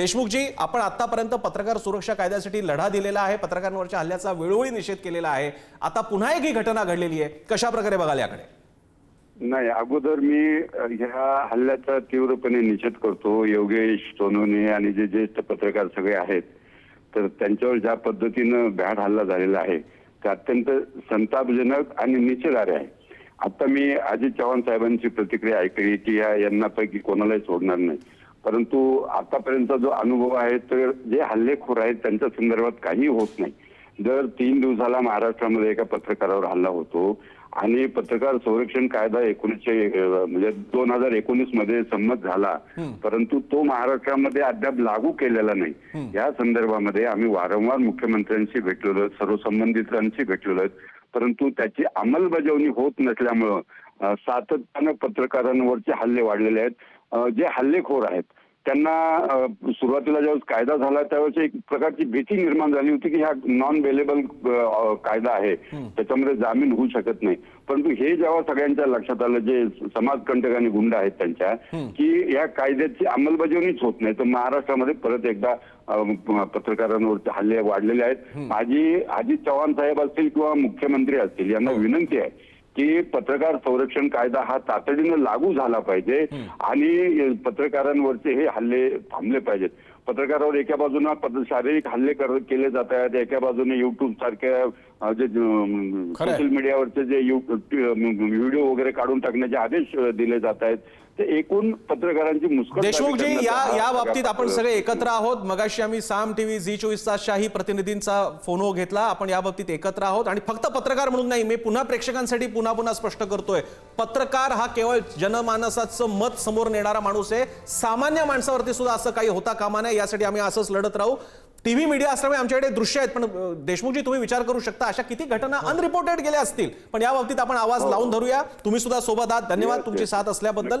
देशमुखजी आपण आतापर्यंत पत्रकार सुरक्षा कायद्यासाठी लढा दिलेला आहे पत्रकारांवरच्या हल्ल्याचा वेळोवेळी निषेध केलेला आहे. आता पुन्हा एक ही घटना घडलेली आहे. कशा प्रकारे बघाल याकडे? नाही अगोदर मी ह्या हल्ल्याचा तीव्रपणे निषेध करतो. योगेश सोनोने आणि जे ज्येष्ठ पत्रकार सगळे आहेत तर त्यांच्यावर ज्या पद्धतीनं भ्याड हल्ला झालेला आहे ते अत्यंत संतापजनक आणि निषेधार्ह आहे. आता मी अजित चव्हाण साहेबांची प्रतिक्रिया ऐकली की या यांना पैकी कोणालाही सोडणार नाही. परंतु आतापर्यंतचा जो अनुभव आहे तर जे हल्लेखोर आहेत त्यांच्या संदर्भात काही होत नाही. दर तीन दिवसाला महाराष्ट्रामध्ये एका पत्रकारावर हल्ला होतो. आणि पत्रकार संरक्षण कायदा एकोणीसशे म्हणजे दोन हजार एकोणीसमध्ये संमत झाला. परंतु तो महाराष्ट्रामध्ये अद्याप लागू केलेला नाही. या संदर्भामध्ये आम्ही वारंवार मुख्यमंत्र्यांशी भेटलेलो आहोत, सर्व संबंधितांशी भेटलेलो आहेत. परंतु त्याची अंमलबजावणी होत नसल्यामुळं सातत्यानं पत्रकारांवरचे हल्ले वाढलेले आहेत. जे हल्लेखोर आहेत त्यांना सुरुवातीला ज्यावेळेस कायदा झाला त्यावेळेस एक प्रकारची भीती निर्माण झाली होती की हा नॉन बेलेबल कायदा आहे. त्याच्यामध्ये जामीन होऊ शकत नाही. परंतु हे जेव्हा सगळ्यांच्या लक्षात आलं जे समाजकंटक आणि गुंड आहेत त्यांच्या की या कायद्याची अंमलबजावणीच होत नाही. तर महाराष्ट्रामध्ये परत एकदा अ, प- पत्रकारांवरचे हल्ले वाढलेले आहेत. माझी अजित चव्हाण साहेब असतील किंवा मुख्यमंत्री असतील यांना विनंती आहे की पत्रकार संरक्षण कायदा हा तातडीनं लागू झाला पाहिजे आणि पत्रकारांवरचे हे हल्ले थांबले पाहिजेत. पत्रकारावर एका बाजूनं शारीरिक हल्ले केले जात आहेत एका बाजूने युट्यूब सारख्या जे. सोशल मीडियावरचे जे व्हिडिओ वगैरे काढून टाकण्याचे आदेश दिले जात आहेत. ते एकूण पत्रकारांची मुस्कट देशमुखजी या हा या बाबतीत आपण सगळे एकत्र आहोत. मगाशी आम्ही साम टीव्ही झी चोवीस तासच्याही प्रतिनिधींचा फोनो घेतला. आपण या बाबतीत एकत्र आहोत. आणि फक्त पत्रकार म्हणून नाही मी पुन्हा प्रेक्षकांसाठी पुन्हा पुन्हा स्पष्ट करतोय. पत्रकार हा केवळ जनमानसाचं मत समोर नेणारा माणूस आहे. सामान्य माणसावरती सुद्धा असं काही होता कामा नये. यासाठी आम्ही असंच लढत राहू. टीव्ही मीडिया असल्यामुळे आमच्याकडे दृश्य आहेत. पण देशमुखजी तुम्ही विचार करू शकता. अशा किती घटना अनरिपोर्टेड गेल्या असतील. पण या बाबतीत आपण आवाज लावून धरूया. तुम्ही सुद्धा सोबत आहात. धन्यवाद तुमची. साथ असल्याबद्दल.